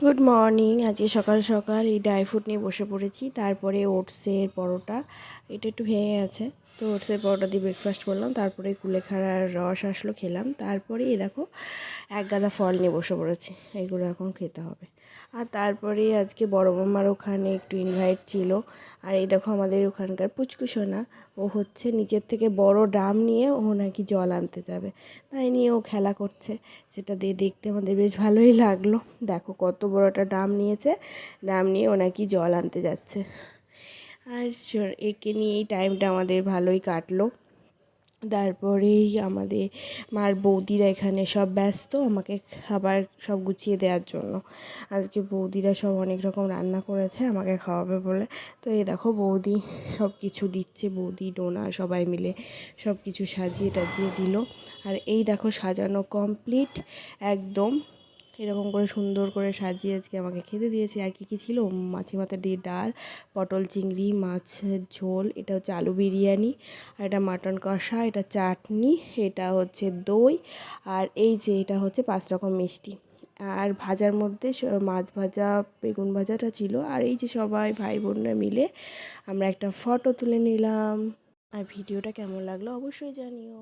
Good morning আজকে সকাল সকাল এই ড্রাই ফ্রুট নিয়ে বসে পড়েছি। তারপরে ওটসের পরোটা, এটা একটু ভেঙে গেছে। তো ওটসের পরোটা দিয়ে ব্রেকফাস্ট করলাম, তারপরে কুলেখাড়ার রস আসলো, খেলাম। তারপরে এই দেখো, এক গাদা ফল নিয়ে বসে পড়েছি। এগুলো এখন খেতে হবে। আর তারপরে আজকে বড় মামার ওখানে একটু ইনভাইট ছিল। আর এই দেখো আমাদের ওখানকার পুচকুসোনা ও হচ্ছে নিচের থেকে বড় ড্রাম নিয়ে ও নাকি জল আনতে যাবে। তাই নিয়ে ও খেলা করছে। সেটা দিয়ে দেখতে আমাদের বেশ ভালোই লাগল। দেখো কত বড় একটা ড্রাম নিয়েছে ড্রাম নিয়ে ও নাকি জল আনতে যাচ্ছে। আর একে নিয়ে এই টাইমটা আমাদের ভালোই কাটলো। তারপরেই আমাদের মার বৌদিরা এখানে সব ব্যস্ত, আমাকে খাবার সব গুছিয়ে দেওয়ার জন্য। আজকে বৌদিরা সব অনেক রকম রান্না করেছে, আমাকে খাওয়াবে বলে। তো এই দেখো বৌদি সব কিছু দিচ্ছে, বৌদি, ডোনা সবাই মিলে সব কিছু সাজিয়ে টাজিয়ে দিল। আর এই দেখো সাজানো কমপ্লিট একদম এরকম করে সুন্দর করে সাজিয়ে আজকে আমাকে খেতে দিয়েছে। আর কি কী ছিল? মাছি মাথা দিয়ে ডাল, পটল চিংড়ি মাছের ঝোল, এটা হচ্ছে আলু বিরিয়ানি, আর এটা মাটন কষা, এটা চাটনি, এটা হচ্ছে দই, আর এই যে এটা হচ্ছে পাঁচ রকম মিষ্টি। আর ভাজার মধ্যে মাছ ভাজা, বেগুন ভাজাটা ছিল। আর এই যে সবাই ভাই বোনরা মিলে আমরা একটা ফটো তুলে নিলাম। আর ভিডিওটা কেমন লাগল অবশ্যই জানিও।